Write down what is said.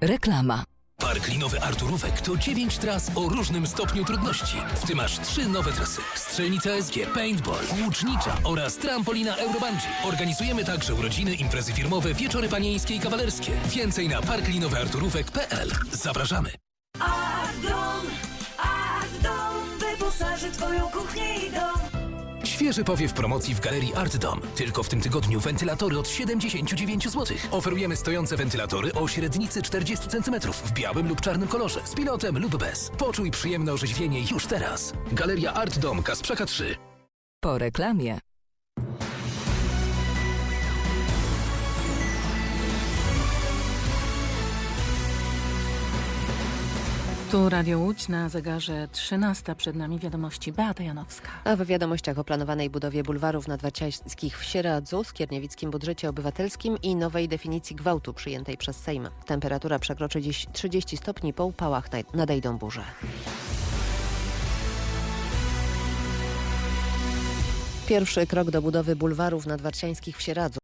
Reklama. Park linowy Arturówek to 9 tras o różnym stopniu trudności. W tym aż 3 nowe trasy. Strzelnica SG, paintball, łucznicza oraz trampolina Eurobungee. Organizujemy także urodziny, imprezy firmowe, wieczory panieńskie i kawalerskie. Więcej na parklinowyarturówek.pl. Zapraszamy. Art-Dom, Art-Dom wyposaży Twoją kuchnię i dom. Świeży powiew promocji w galerii Art Dom. Tylko w tym tygodniu wentylatory od 79 zł. Oferujemy stojące wentylatory o średnicy 40 cm w białym lub czarnym kolorze, z pilotem lub bez. Poczuj przyjemne orzeźwienie już teraz. Galeria Art Dom, Kasprzaka 3. Po reklamie. Tu Radio Łódź na zegarze 13. Przed nami wiadomości Beata Janowska. A w wiadomościach o planowanej budowie bulwarów nadwarciańskich w Sieradzu, skierniewickim budżecie obywatelskim i nowej definicji gwałtu przyjętej przez Sejm. Temperatura przekroczy dziś 30 stopni, po upałach nadejdą burze. Pierwszy krok do budowy bulwarów nadwarciańskich w Sieradzu